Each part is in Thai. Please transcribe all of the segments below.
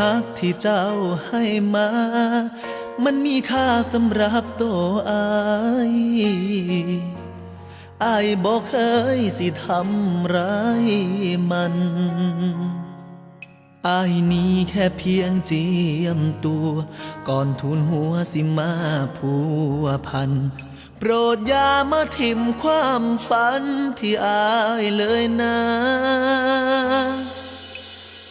หักที่เจ้าให้มา มันมีค่าสำหรับตัวอายอายบอกเคยสิทำร้ายมันอายนี้แค่เพียงเจียมตัว ก่อนทุนหัวสิมาผัวพัน โปรดอย่ามาทิมความฝันที่อายเลยนะ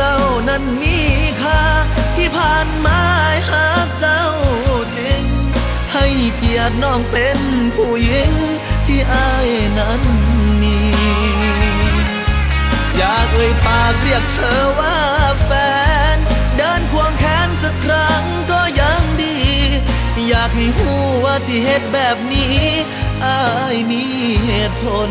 เจ้านั้นมีค่าที่ผ่านมาหาเจ้าจริง ให้เกียรติน้องเป็นผู้หญิงที่อายนั้นมีอยากเอ่ยปากเรียกเธอว่าแฟน เดินควงแขนสักครั้งก็ยังดี อยากให้หูว่าที่เหตุแบบนี้อายมีเหตุผล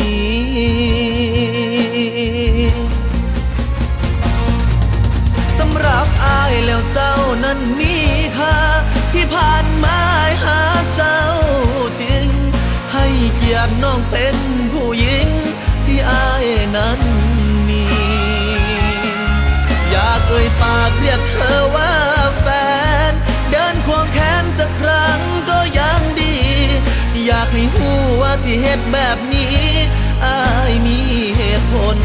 เจ้านั้นมีค่าที่ผ่านมาหาเจ้าจริง ให้เกียรติน้องเป็นผู้หญิงที่อายนั้นมี อยากเอ่ยปากเรียกเธอว่าแฟน เดินควงแขนสักครั้งก็ยังดี อยากให้หูว่าที่เหตุแบบนี้อายมีเหตุผล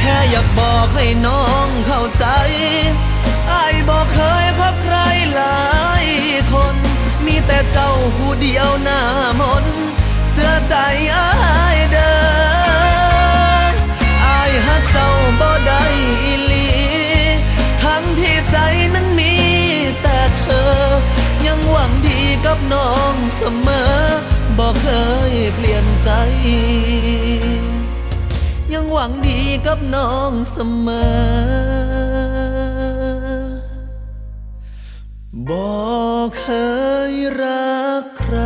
แค่อยากบอกให้น้อง แต่เจ้าผู้เดียวหน้ามนเสื้อใจอายเดินอายฮักเจ้าบ่ได้อีหลี ทั้งที่ใจนั้นมีแต่เธอ ยังหวังดีกับน้องเสมอ บอกเคยเปลี่ยนใจ ยังหวังดีกับน้องเสมอ บอกเคยรักใคร